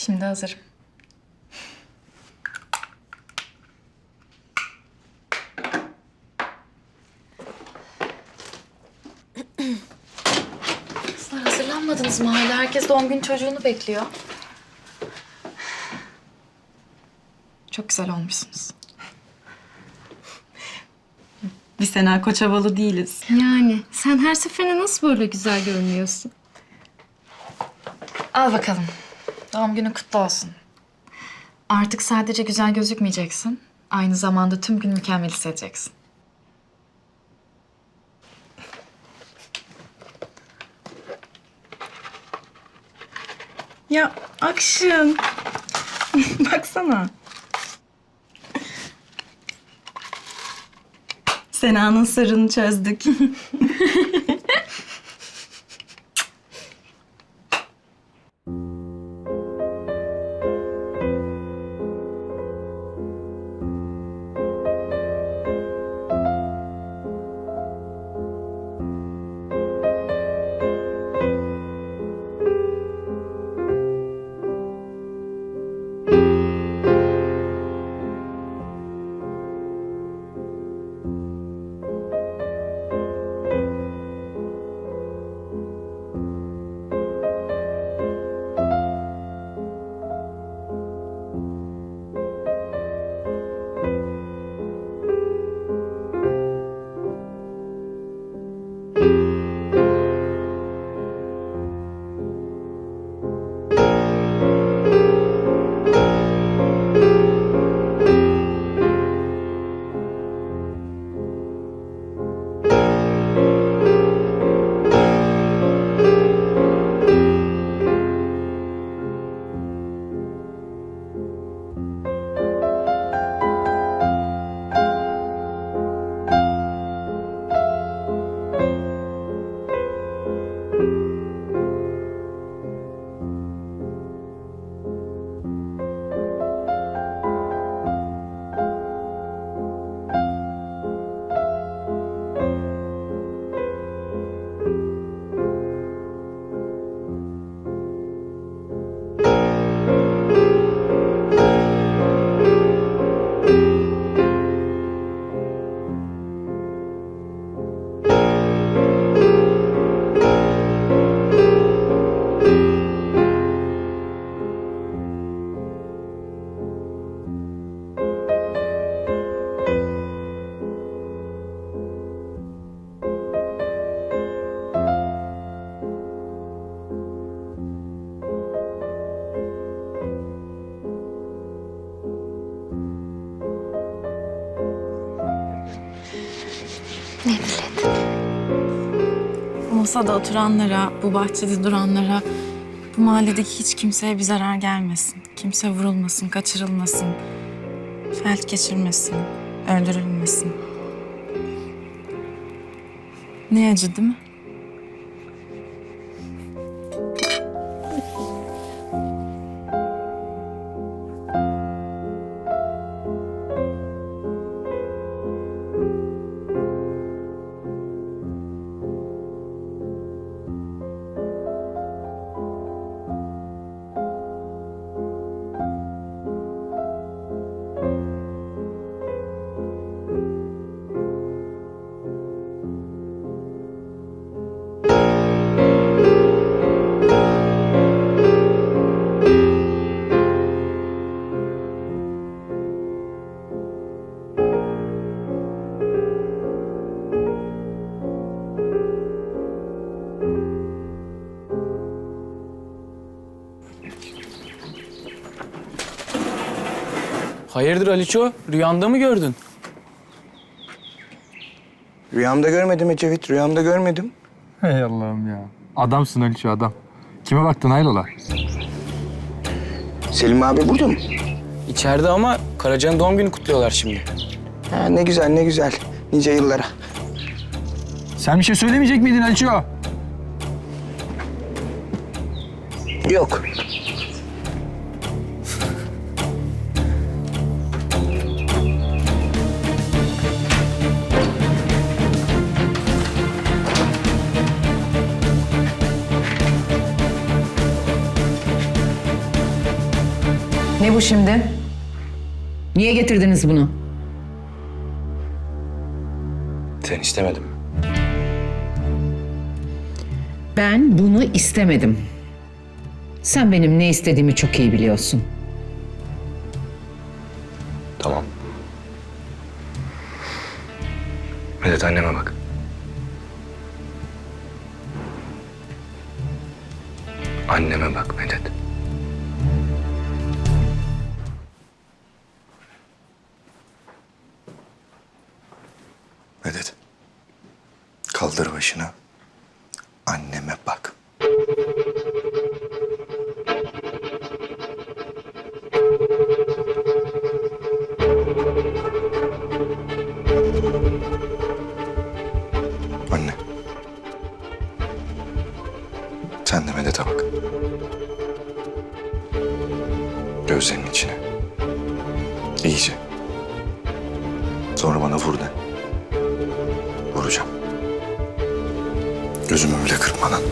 Şimdi hazırım. Kızlar hazırlanmadınız mı hala? Herkes doğum gün çocuğunu bekliyor. Çok güzel olmuşsunuz. Biz Sena Koçavalı değiliz. Yani sen her seferinde nasıl böyle güzel görünüyorsun? Al bakalım. Doğum günün kutlu olsun. Artık sadece güzel gözükmeyeceksin. Aynı zamanda tüm gün mükemmel hissedeceksin. Ya Akşın. Baksana. Sena'nın sırrını çözdük. Ne bilet? Bu masada oturanlara, bu bahçede duranlara, bu mahalledeki hiç kimseye bir zarar gelmesin. Kimse vurulmasın, kaçırılmasın, felç geçirmesin, öldürülmesin. Ne acı değil mi? Hayırdır Aliço? Rüyanda mı gördün? Rüyamda görmedim Ecevit, rüyamda görmedim. Hey Allah'ım ya. Adamsın Ali şu adam. Kime baktın hayrola? Selim abi burada mı? İçeride ama Karaca'nın doğum günü kutluyorlar şimdi. Ha, ne güzel, ne güzel. Nice yıllara. Sen bir şey söylemeyecek miydin Ali şu? Yok. Ne bu şimdi? Niye getirdiniz bunu? Sen istemedim. Ben bunu istemedim. Sen benim ne istediğimi çok iyi biliyorsun. Tamam. Medet anneme bak. Anneme bak Medet. Medet. Kaldır başını. Anneme bak. Anne. Sen de Medet'e bak. Gözlerinin içine. İyice. Sonra bana vur de. Gözümü bile kırpmadan.